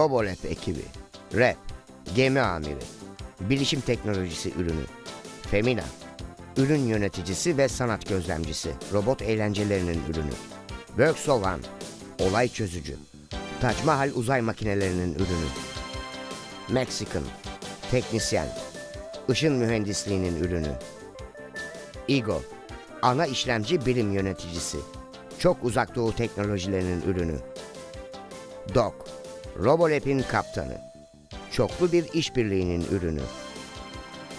Robolab ekibi. Rap. Gemi amiri. Bilişim teknolojisi ürünü. Femina. Ürün yöneticisi ve sanat gözlemcisi. Robot eğlencelerinin ürünü. Worksovan. Olay çözücü. Tac Mahal uzay makinelerinin ürünü. Mexican. Teknisyen. Işın mühendisliğinin ürünü. Eagle. Ana işlemci birim yöneticisi. Çok uzak doğu teknolojilerinin ürünü. Doc. Robolab'in kaptanı. Çoklu bir işbirliğinin ürünü.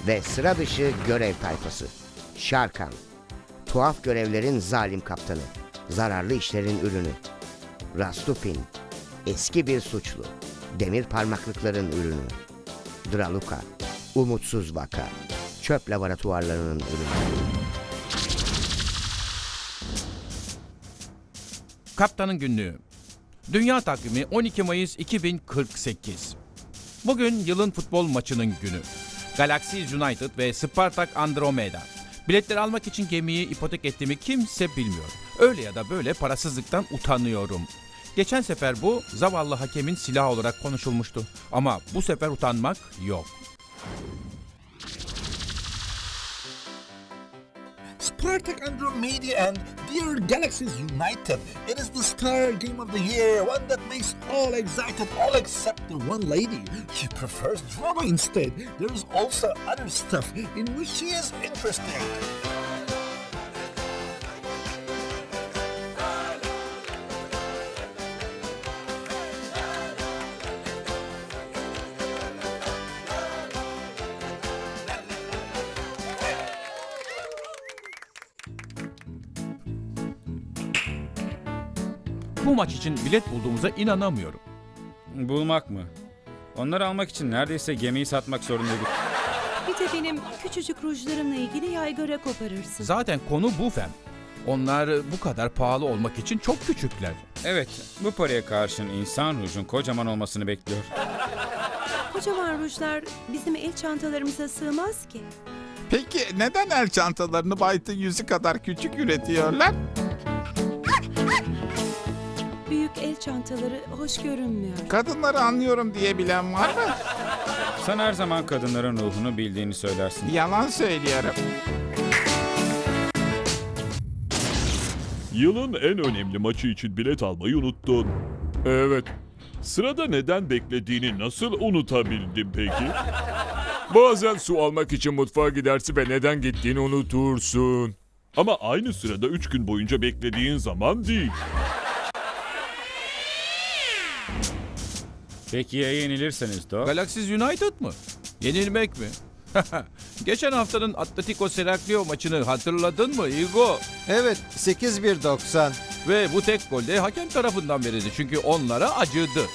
Ve sıra dışı görev tayfası. Şarkan. Tuhaf görevlerin zalim kaptanı. Zararlı işlerin ürünü. Rastupin. Eski bir suçlu. Demir parmaklıkların ürünü. Draluka. Umutsuz vaka. Çöp laboratuvarlarının ürünü. Kaptanın günlüğü. Dünya takvimi 12 Mayıs 2048. Bugün yılın futbol maçının günü. Galaxy United ve Spartak Andromeda. Biletleri almak için gemiyi ipotek ettiğimi kimse bilmiyor. Öyle ya da böyle parasızlıktan utanıyorum. Geçen sefer bu zavallı hakemin silahı olarak konuşulmuştu. Ama bu sefer utanmak yok. Spartak Andromeda and Dear Galaxies United. It is the star game of the year, one that makes all excited, all except the one lady. She prefers drama instead. There is also other stuff in which she is interested. Bu maç için bilet bulduğumuza inanamıyorum. Bulmak mı? Onları almak için neredeyse gemiyi satmak zorundaydık. Bir de benim küçücük rujlarımla ilgili yaygara koparırsın. Zaten konu bu fem. Onlar bu kadar pahalı olmak için çok küçükler. Evet, bu paraya karşın insan rujun kocaman olmasını bekliyor. Kocaman rujlar bizim el çantalarımıza sığmaz ki. Peki neden el çantalarını Byte'ın yüzü kadar küçük üretiyorlar? Büyük el çantaları hoş görünmüyor. Kadınları anlıyorum diye bilen var mı? Sen her zaman kadınların ruhunu bildiğini söylersin. Yalan söylüyorum. Yılın en önemli maçı için bilet almayı unuttun. Evet. Sırada neden beklediğini nasıl unutabildin peki? Bazen su almak için mutfağa gidersin ve neden gittiğini unutursun. Ama aynı sırada 3 gün boyunca beklediğin zaman değil. Peki ya yenilirseniz Doc? Galaxy United mı? Yenilmek mi? Geçen haftanın Atletico Seraklio maçını hatırladın mı Igo? Evet 8-1-90. Ve bu tek gol de hakem tarafından verildi çünkü onlara acıdı.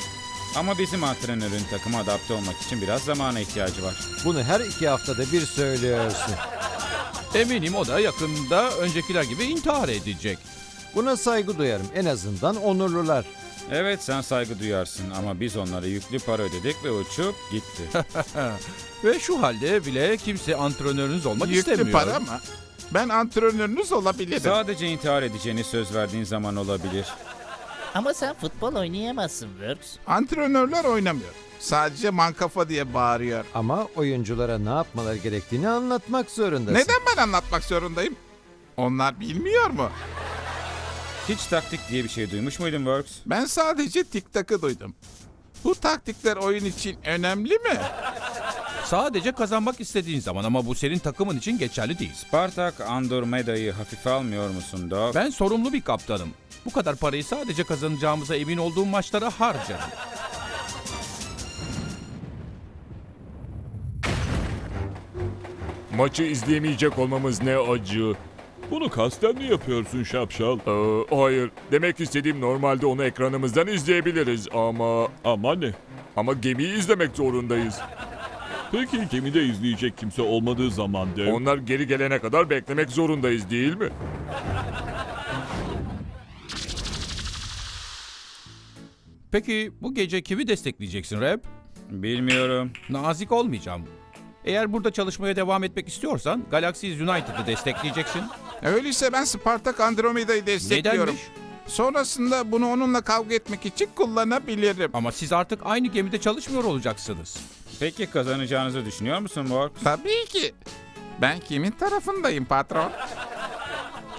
Ama bizim antrenörün takıma adapte olmak için biraz zamana ihtiyacı var. Bunu her iki haftada bir söylüyorsun. Eminim o da yakında öncekiler gibi intihar edecek. Buna saygı duyarım. En azından onurlular. Evet sen saygı duyarsın ama biz onlara yüklü para ödedik ve uçup gitti. Ve şu halde bile kimse antrenörünüz olmak Yüklü istemiyor. para mı? Ben antrenörünüz olabilirim. Sadece intihar edeceğini söz verdiğin zaman olabilir. Ama sen futbol oynayamazsın Works. Antrenörler oynamıyor. Sadece mankafa diye bağırıyor. Ama oyunculara ne yapmaları gerektiğini anlatmak zorundasın. Neden ben anlatmak zorundayım? Onlar bilmiyor mu? Hiç taktik diye bir şey duymuş muydun Works? Ben sadece TikTok'ı duydum. Bu taktikler oyun için önemli mi? Sadece kazanmak istediğin zaman ama bu senin takımın için geçerli değil. Spartak Andromeda'yı hafife almıyor musun Doc? Ben sorumlu bir kaptanım. Bu kadar parayı sadece kazanacağımıza emin olduğum maçlara harcarım. Maçı izleyemeyecek olmamız ne acı. Bunu kasten mi yapıyorsun şapşal? Ee, hayır. Demek istediğim normalde onu ekranımızdan izleyebiliriz ama... Ama ne? Ama gemiyi izlemek zorundayız. Peki gemide izleyecek kimse olmadığı zaman de... Onlar geri gelene kadar beklemek zorundayız değil mi? Peki bu gece kimi destekleyeceksin Rap? Bilmiyorum. Nazik olmayacağım. Eğer burada çalışmaya devam etmek istiyorsan Galaxy United'ı destekleyeceksin. Öyleyse ben Spartak Andromeda'yı destekliyorum. Nedenmiş? Sonrasında bunu onunla kavga etmek için kullanabilirim. Ama siz artık aynı gemide çalışmıyor olacaksınız. Peki kazanacağınızı düşünüyor musun Borg? Tabii ki. Ben kimin tarafındayım patron?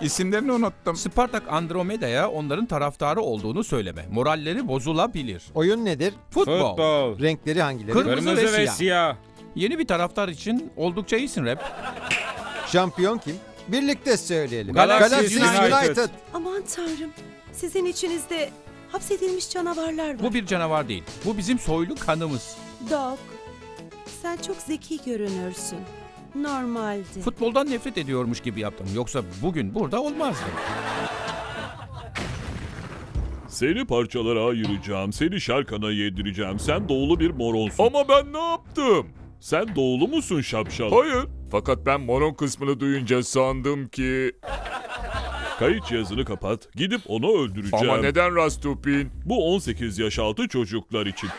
İsimlerini unuttum. Spartak Andromeda'ya onların taraftarı olduğunu söyleme. Moralleri bozulabilir. Oyun nedir? Futbol. Futbol. Renkleri hangileri? Kırmızı Kırmızı ve ve siyah. Yeni bir taraftar için oldukça iyisin Rap. Şampiyon kim? Birlikte söyleyelim. Galaxy United. Aman tanrım. Sizin içinizde hapsedilmiş canavarlar var. Bu bir canavar değil. Bu bizim soylu kanımız. Doc, sen çok zeki görünürsün. Normalde. Futboldan nefret ediyormuş gibi yaptım. Yoksa bugün burada olmazdım. Seni parçalara ayıracağım. Seni şarkana yedireceğim. Sen doğulu bir moronsun. Ama ben ne yaptım? Sen doğulu musun şapşal? Hayır. Fakat ben moron kısmını duyunca sandım ki... Kayıt cihazını kapat. Gidip onu öldüreceğim. Ama neden Rastupin? Bu 18 yaş altı çocuklar için.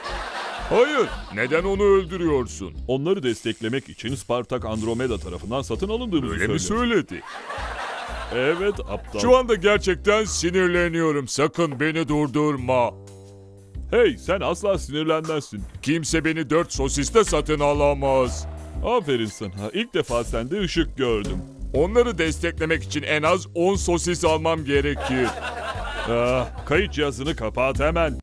Hayır. Neden onu öldürüyorsun? Onları desteklemek için Spartak Andromeda tarafından satın alındığını Öyle mi söyledi? Evet aptal. Şu anda gerçekten sinirleniyorum. Sakın beni durdurma. Hey sen asla sinirlenmezsin. Kimse beni dört sosiste satın alamaz. Aferin sana. İlk defa sende ışık gördüm. Onları desteklemek için en az 10 sosis almam gerekir. ah, kayıt cihazını kapat hemen.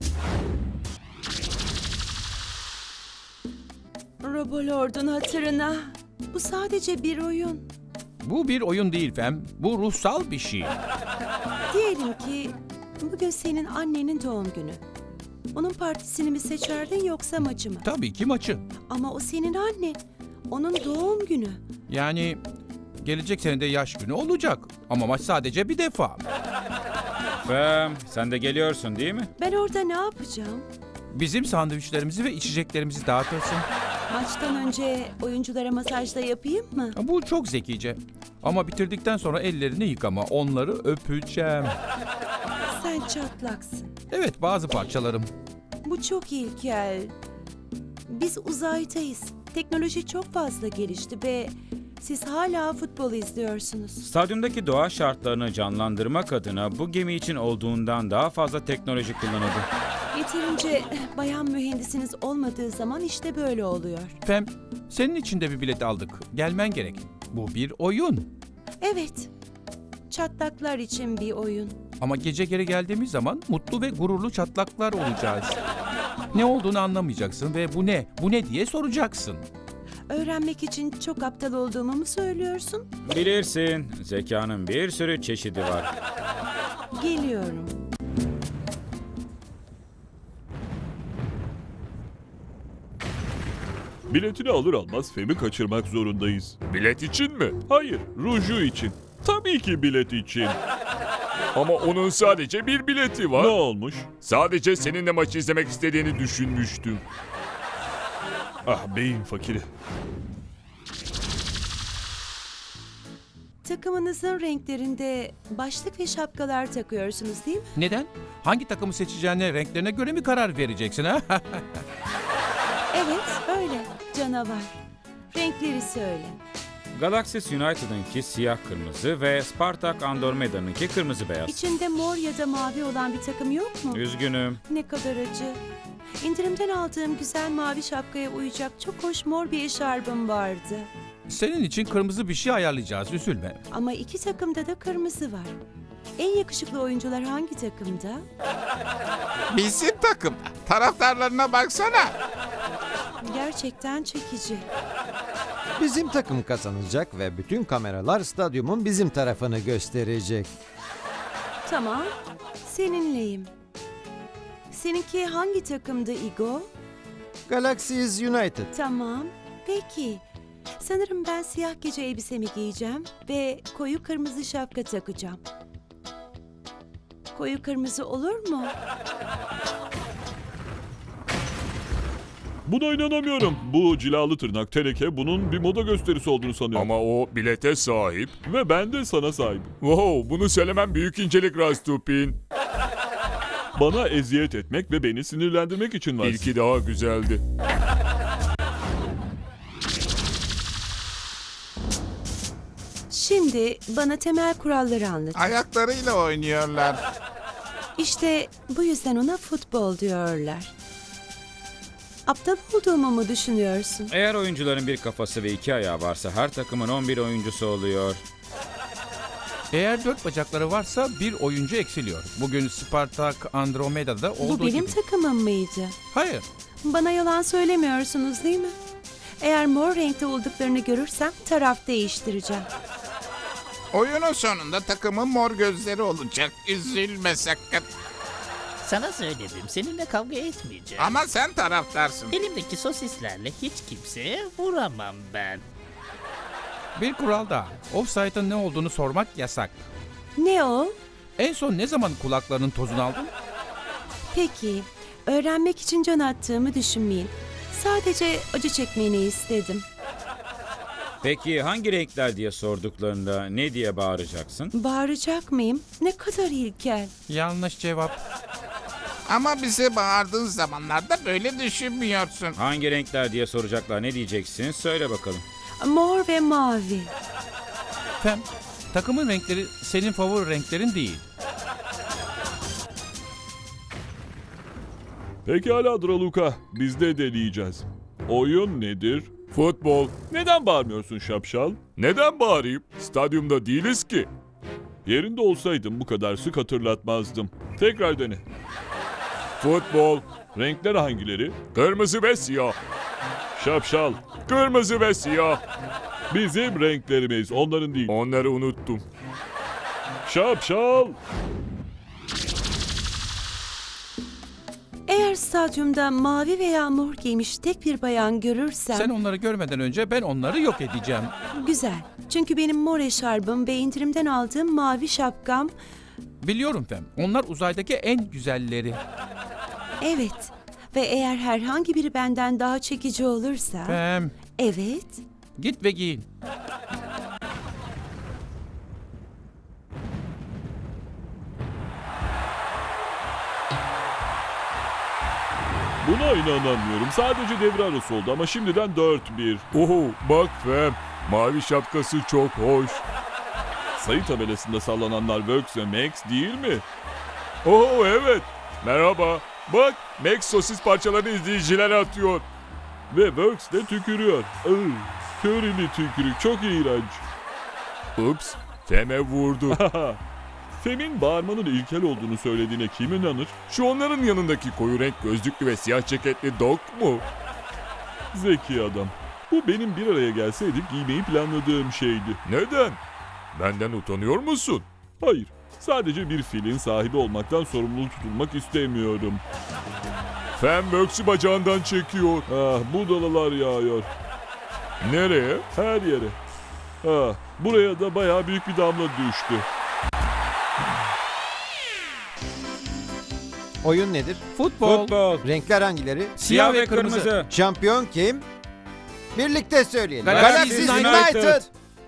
Robolord'un hatırına. Bu sadece bir oyun. Bu bir oyun değil Fem. Bu ruhsal bir şey. Diyelim ki bugün senin annenin doğum günü. Onun partisini mi seçerdin yoksa maçı mı? Tabii ki maçı. Ama o senin anne. Onun doğum günü. Yani gelecek senede yaş günü olacak. Ama maç sadece bir defa. Fem, sen de geliyorsun değil mi? Ben orada ne yapacağım? Bizim sandviçlerimizi ve içeceklerimizi dağıtırsın. Maçtan önce oyunculara masaj da yapayım mı? Bu çok zekice. Ama bitirdikten sonra ellerini yıkama. Onları öpeceğim. Sen çatlaksın. Evet bazı parçalarım. Bu çok ilkel. Biz uzaydayız. Teknoloji çok fazla gelişti ve siz hala futbol izliyorsunuz. Stadyumdaki doğa şartlarını canlandırmak adına bu gemi için olduğundan daha fazla teknoloji kullanıldı. Yeterince bayan mühendisiniz olmadığı zaman işte böyle oluyor. Fem, senin için de bir bilet aldık. Gelmen gerek. Bu bir oyun. Evet. Çatlaklar için bir oyun. Ama gece geri geldiğimiz zaman mutlu ve gururlu çatlaklar olacağız. Ne olduğunu anlamayacaksın ve bu ne, bu ne diye soracaksın. Öğrenmek için çok aptal olduğumu mu söylüyorsun? Bilirsin, zekanın bir sürü çeşidi var. Geliyorum. Biletini alır almaz Fem'i kaçırmak zorundayız. Bilet için mi? Hayır, ruju için. Tabii ki bilet için. Ama onun sadece bir bileti var. Ne olmuş? Sadece seninle maçı izlemek istediğini düşünmüştüm. Ah beyin fakiri. Takımınızın renklerinde başlık ve şapkalar takıyorsunuz değil mi? Neden? Hangi takımı seçeceğine renklerine göre mi karar vereceksin ha? Evet, öyle. Canavar. Renkleri söyle. Galaxy United'ınki siyah kırmızı ve Spartak Andromeda'nınki kırmızı beyaz. İçinde mor ya da mavi olan bir takım yok mu? Üzgünüm. Ne kadar acı. İndirimden aldığım güzel mavi şapkaya uyacak çok hoş mor bir eşarbım vardı. Senin için kırmızı bir şey ayarlayacağız, üzülme. Ama iki takımda da kırmızı var. En yakışıklı oyuncular hangi takımda? Bizim takımda. Taraftarlarına baksana. Gerçekten çekici. Bizim takım kazanacak ve bütün kameralar stadyumun bizim tarafını gösterecek. Tamam, seninleyim. Seninki hangi takımdı Igo? Galaxies United. Tamam, peki. Sanırım ben siyah gece elbisemi giyeceğim ve koyu kırmızı şapka takacağım. Koyu kırmızı olur mu? Buna inanamıyorum. Bu cilalı tırnak teneke bunun bir moda gösterisi olduğunu sanıyorum. Ama o bilete sahip. Ve ben de sana sahibim. Wow bunu söylemem büyük incelik Rastupin. Bana eziyet etmek ve beni sinirlendirmek için var. İlki daha güzeldi. Şimdi bana temel kuralları anlat. Ayaklarıyla oynuyorlar. İşte bu yüzden ona futbol diyorlar. Aptal olduğumu mu düşünüyorsun? Eğer oyuncuların bir kafası ve iki ayağı varsa her takımın 11 oyuncusu oluyor. Eğer dört bacakları varsa bir oyuncu eksiliyor. Bugün Spartak Andromeda'da olduğu Bu benim gibi. takımım mıydı? Hayır. Bana yalan söylemiyorsunuz değil mi? Eğer mor renkte olduklarını görürsem taraf değiştireceğim. Oyunun sonunda takımın mor gözleri olacak. Üzülme sakın. Sana söyledim seninle kavga etmeyeceğim. Ama sen taraftarsın. Elimdeki sosislerle hiç kimseye vuramam ben. Bir kural daha. Offside'ın ne olduğunu sormak yasak. Ne o? En son ne zaman kulaklarının tozunu aldın? Peki, öğrenmek için can attığımı düşünmeyin. Sadece acı çekmeni istedim. Peki hangi renkler diye sorduklarında ne diye bağıracaksın? Bağıracak mıyım? Ne kadar ilkel. Yanlış cevap. Ama bize bağırdığın zamanlarda böyle düşünmüyorsun. Hangi renkler diye soracaklar ne diyeceksin? Söyle bakalım. Mor ve mavi. Fem, takımın renkleri senin favori renklerin değil. Pekala Draluka, biz de deneyeceğiz. Oyun nedir? Futbol. Neden bağırmıyorsun şapşal? Neden bağırayım? Stadyumda değiliz ki. Yerinde olsaydım bu kadar sık hatırlatmazdım. Tekrar dene. Futbol. Renkler hangileri? Kırmızı ve siyah. Şapşal. Kırmızı ve siyah. Bizim renklerimiz, onların değil. Onları unuttum. Şapşal. Eğer stadyumda mavi veya mor giymiş tek bir bayan görürsem... Sen onları görmeden önce ben onları yok edeceğim. Güzel. Çünkü benim mor eşarbım ve indirimden aldığım mavi şapkam... Biliyorum Fem. Onlar uzaydaki en güzelleri. Evet. Ve eğer herhangi biri benden daha çekici olursa... Fem, Evet. git ve giyin. Buna inanamıyorum. Sadece devre arası oldu ama şimdiden 4-1. Oho bak Fem. Mavi şapkası çok hoş. Sayı tabelasında sallananlar Works ve Max değil mi? Oo evet. Merhaba. Bak Max sosis parçalarını izleyicilere atıyor. Ve Works de tükürüyor. Körili tükürük çok iğrenç. Ups. Fem'e vurdu. Fem'in bağırmanın ilkel olduğunu söylediğine kim inanır? Şu onların yanındaki koyu renk gözlüklü ve siyah ceketli Doc mu? Zeki adam. Bu benim bir araya gelseydik giymeyi planladığım şeydi. Neden? Benden utanıyor musun? Hayır. Sadece bir filin sahibi olmaktan sorumlu tutulmak istemiyorum. Fem Works'ü bacağından çekiyor. Ah budalalar yağıyor. Nereye? Her yere. Ah, buraya da bayağı büyük bir damla düştü. Oyun nedir? Futbol, Futbol. Renkler hangileri? Siyah ve kırmızı. Şampiyon kim? Birlikte söyleyelim. Galaxy United.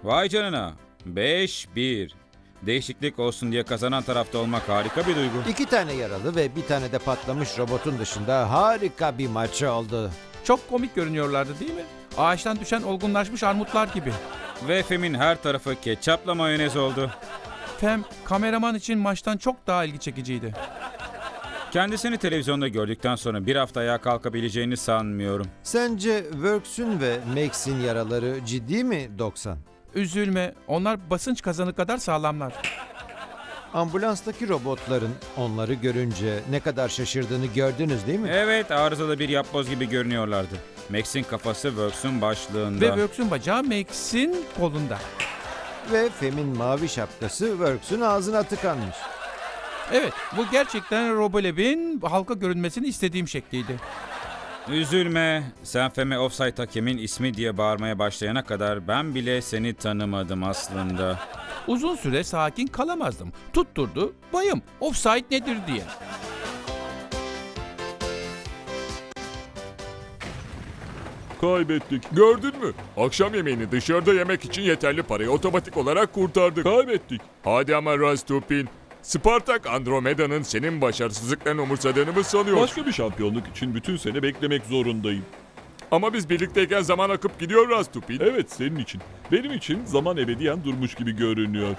Vay canına. 5-1. Değişiklik olsun diye kazanan tarafta olmak harika bir duygu. İki tane yaralı ve bir tane de patlamış robotun dışında harika bir maç oldu. çok komik görünüyorlardı değil mi? Ağaçtan düşen olgunlaşmış armutlar gibi. Ve Fem'in her tarafı ketçapla mayonez oldu. Fem, kameraman için maçtan çok daha ilgi çekiciydi. Kendisini televizyonda gördükten sonra bir hafta ayağa kalkabileceğini sanmıyorum. Sence Works'ün ve Max'in yaraları ciddi mi 90? Üzülme, onlar basınç kazanı kadar sağlamlar. Ambulanstaki robotların onları görünce ne kadar şaşırdığını gördünüz değil mi? Evet arızalı bir yapboz gibi görünüyorlardı. Max'in kafası Works'un başlığında. Ve Works'ün bacağı Max'in kolunda. Ve Fem'in mavi şapkası Works'ün ağzına tıkanmış. Evet, bu gerçekten Robolev'in halka görünmesini istediğim şekliydi. Üzülme. Sen Fem'e offside hakemin ismi diye bağırmaya başlayana kadar ben bile seni tanımadım aslında. Uzun süre sakin kalamazdım. Tutturdu, bayım, offside nedir diye. Kaybettik. Gördün mü? Akşam yemeğini dışarıda yemek için yeterli parayı otomatik olarak kurtardık. Kaybettik. Hadi ama Rastupin. Spartak Andromeda'nın senin başarısızlıklarını umursadığını mı sanıyor? Başka bir şampiyonluk için bütün sene beklemek zorundayım. Ama biz birlikteyken zaman akıp gidiyor Rastupin. Evet senin için. Benim için zaman ebediyen durmuş gibi görünüyor.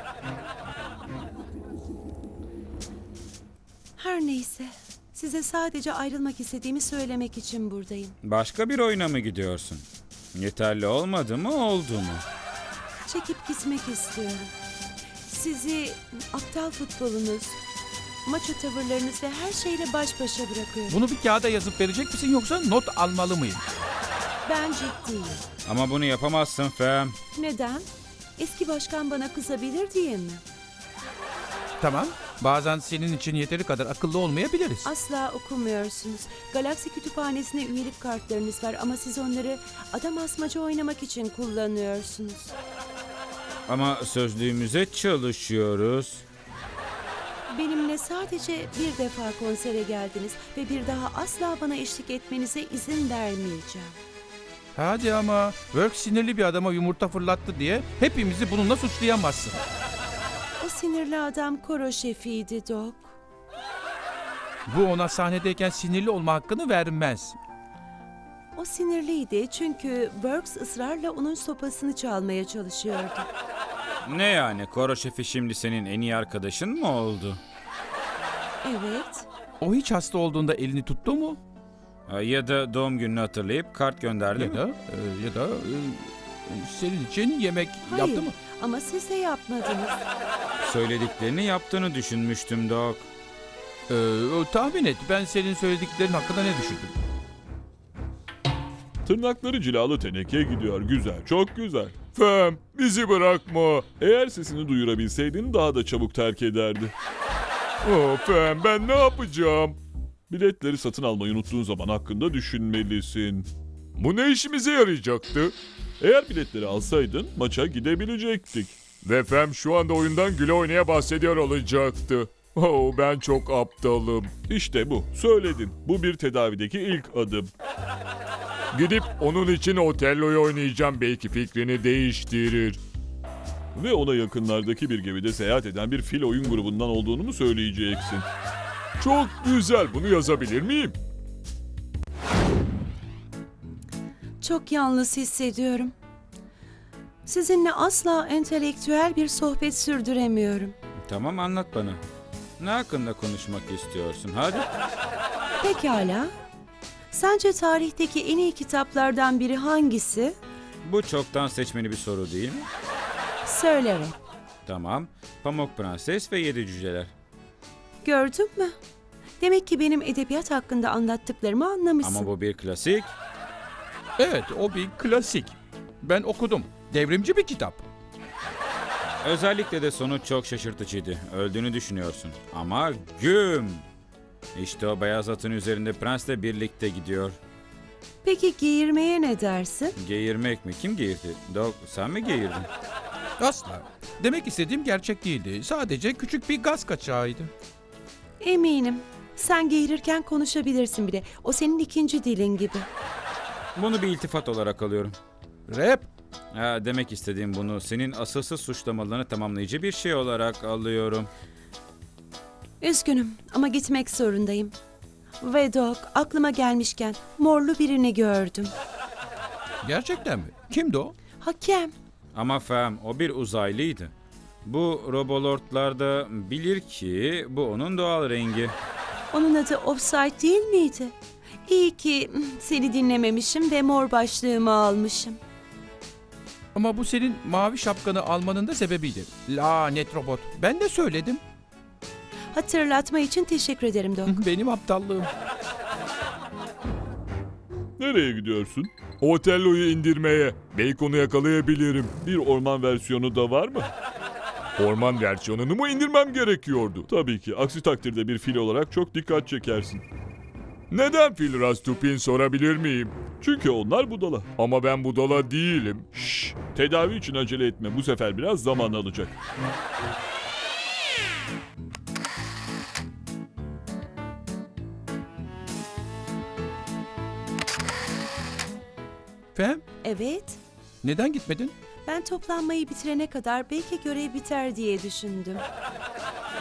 Her neyse. Size sadece ayrılmak istediğimi söylemek için buradayım. Başka bir oyuna mı gidiyorsun? Yeterli olmadı mı oldu mu? Çekip gitmek istiyorum. Sizi aptal futbolunuz, maço tavırlarınız ve her şeyle baş başa bırakıyorum. Bunu bir kağıda yazıp verecek misin yoksa not almalı mıyım? Ben ciddiyim. Ama bunu yapamazsın Fem. Neden? Eski başkan bana kızabilir diye mi? Tamam. Bazen senin için yeteri kadar akıllı olmayabiliriz. Asla okumuyorsunuz. Galaksi kütüphanesine üyelik kartlarınız var ama siz onları adam asmaca oynamak için kullanıyorsunuz. Ama sözlüğümüze çalışıyoruz. Benimle sadece bir defa konsere geldiniz ve bir daha asla bana eşlik etmenize izin vermeyeceğim. Hadi ama Work sinirli bir adama yumurta fırlattı diye hepimizi bununla suçlayamazsın. O sinirli adam koro şefiydi Doc. Bu ona sahnedeyken sinirli olma hakkını vermez. O sinirliydi çünkü Works ısrarla onun sopasını çalmaya çalışıyordu. Ne yani koro şefi şimdi senin en iyi arkadaşın mı oldu? Evet, O hiç hasta olduğunda elini tuttu mu? Ha, Ya da doğum gününü hatırlayıp kart gönderdi Ya mi? da e, ya da e, senin için yemek hayır yaptı mı? ama siz de yapmadınız. Söylediklerini yaptığını düşünmüştüm Doc. Ee, o, tahmin et. Ben senin söylediklerin hakkında ne düşündüm? Tırnakları cilalı tenekeye gidiyor. Güzel, çok güzel. Fem, bizi bırakma. Eğer sesini duyurabilseydin daha da çabuk terk ederdi. Oh Fem, ben ne yapacağım? Biletleri satın almayı unuttuğun zaman hakkında düşünmelisin. Bu ne işimize yarayacaktı? Eğer biletleri alsaydın maça gidebilecektik. Ve Fem şu anda oyundan güle oynaya bahsediyor olacaktı. Oh ben çok aptalım. İşte bu. Söyledin. Bu bir tedavideki ilk adım. Gidip onun için Otello'yu oynayacağım belki fikrini değiştirir. Ve ona yakınlardaki bir gemide seyahat eden bir fil oyun grubundan olduğunu mu söyleyeceksin? Çok güzel bunu yazabilir miyim? Çok yalnız hissediyorum. Sizinle asla entelektüel bir sohbet sürdüremiyorum. Tamam anlat bana. Ne hakkında konuşmak istiyorsun? Hadi. Pekala. Sence tarihteki en iyi kitaplardan biri hangisi? Bu çoktan seçmeli bir soru değil mi? Söylerim. Tamam. Pamuk Prenses ve Yedi Cüceler. Gördün mü? Demek ki benim edebiyat hakkında anlattıklarımı anlamışsın. Ama bu bir klasik. Evet, o bir klasik. Ben okudum. Devrimci bir kitap. Özellikle de sonu çok şaşırtıcıydı. Öldüğünü düşünüyorsun. Ama güm. İşte o beyaz atın üzerinde prensle birlikte gidiyor. Peki geğirmeye ne dersin? Geğirmek mi? Kim geğirdi? Dog sen mi geğirdin? Asla. Demek istediğim gerçek değildi. Sadece küçük bir gaz kaçağıydı. Eminim. Sen geğirirken konuşabilirsin bile. O senin ikinci dilin gibi. Bunu bir iltifat olarak alıyorum. Rap. Ha, demek istediğim bunu senin asılsız suçlamalarını tamamlayıcı bir şey olarak alıyorum. Üzgünüm ama gitmek zorundayım. Ve Doc, aklıma gelmişken morlu birini gördüm. Gerçekten mi? Kimdi o? Hakem. Ama Fem o bir uzaylıydı. Bu robolordlar da bilir ki bu onun doğal rengi. Onun adı Offside değil miydi? İyi ki seni dinlememişim ve mor başlığımı almışım. Ama bu senin mavi şapkanı almanın da sebebiydi. Lanet robot. Ben de söyledim. Hatırlatma için teşekkür ederim Doc. Benim aptallığım. Nereye gidiyorsun? Otello'yu indirmeye. Belki onu yakalayabilirim. Bir orman versiyonu da var mı? Orman versiyonunu mu indirmem gerekiyordu? Tabii ki. Aksi takdirde bir fil olarak çok dikkat çekersin. Neden fil Rastupin sorabilir miyim? Çünkü onlar budala. Ama ben budala değilim. Şşş. Tedavi için acele etme. Bu sefer biraz zaman alacak. Fem, Evet, neden gitmedin? ben toplanmayı bitirene kadar belki görev biter diye düşündüm.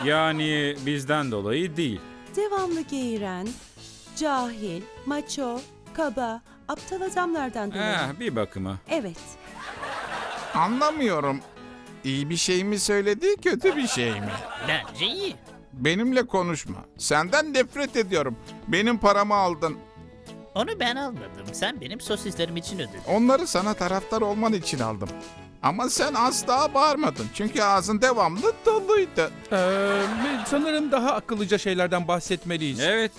Yani bizden dolayı değil. Devamlı geğiren, cahil, maço, kaba, aptal adamlardan dolayı. Eh, bir bakıma. Evet, Anlamıyorum. İyi bir şey mi söyledi, kötü bir şey mi? Bence iyi. Benimle konuşma. Senden nefret ediyorum. Benim paramı aldın. Onu ben almadım. Sen benim sosislerim için ödedin. Onları sana taraftar olman için aldım. Ama sen asla bağırmadın. Çünkü ağzın devamlı doluydu. Ee, sanırım daha akıllıca şeylerden bahsetmeliyiz. Evet.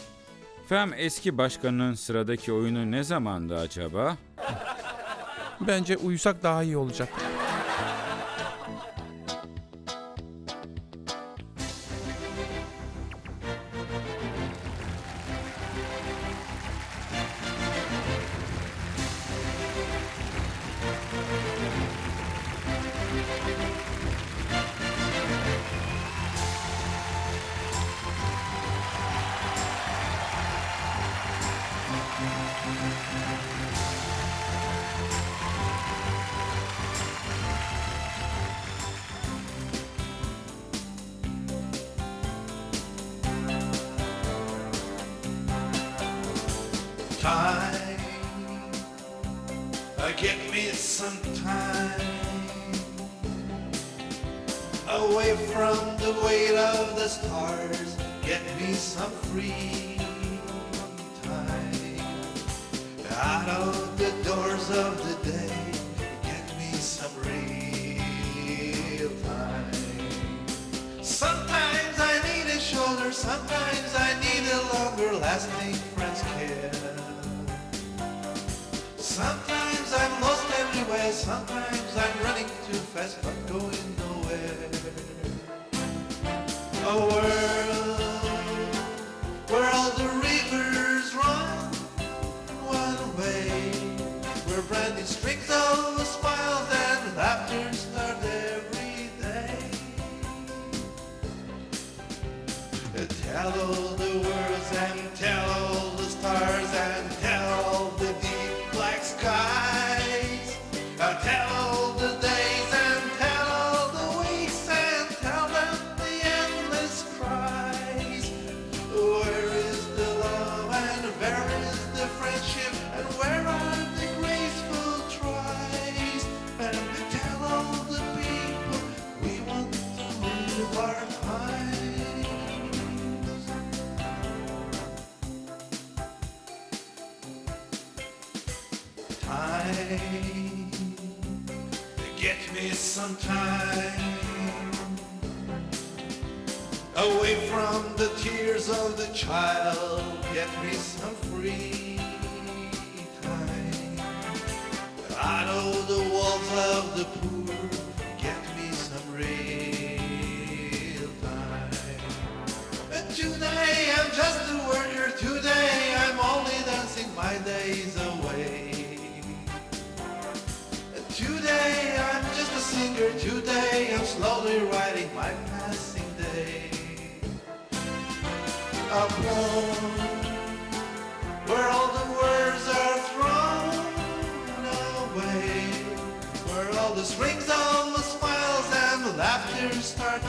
Fem eski başkanın sıradaki oyunu ne zamandı acaba? Bence uyusak daha iyi olacak. Time, get me some time away from the weight of the stars. Get me some free time out of the doors of the day. Get me some real time. Sometimes I need a shoulder, sometimes I need a longer lasting sometimes I'm running too fast but going nowhere. A world time get me some time away from the tears of the child. Get me some free time but I know the walls of the poor. Get me some real time. But today I'm just a worker. Today I'm only dancing my days singer today. I'm slowly writing my passing day. A poem Where all the words are thrown away Where all the screams, all the smiles and laughter start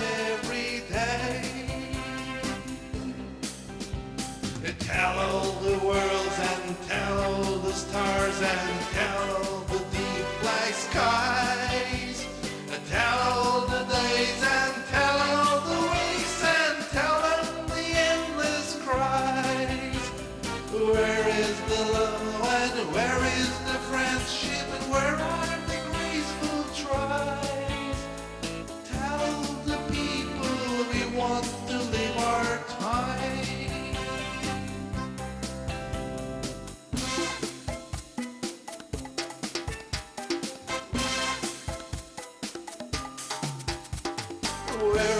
Where.